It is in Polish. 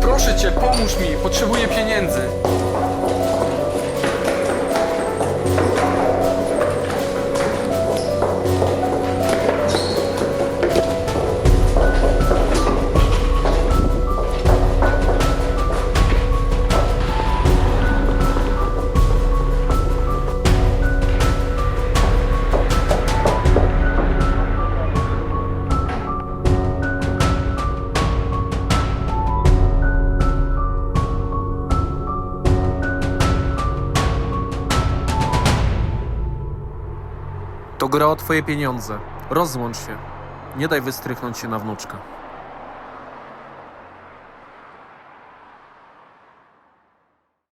Proszę cię, pomóż mi, potrzebuję pieniędzy. To gra o twoje pieniądze. Rozłącz się. Nie daj wystrychnąć się na wnuczka.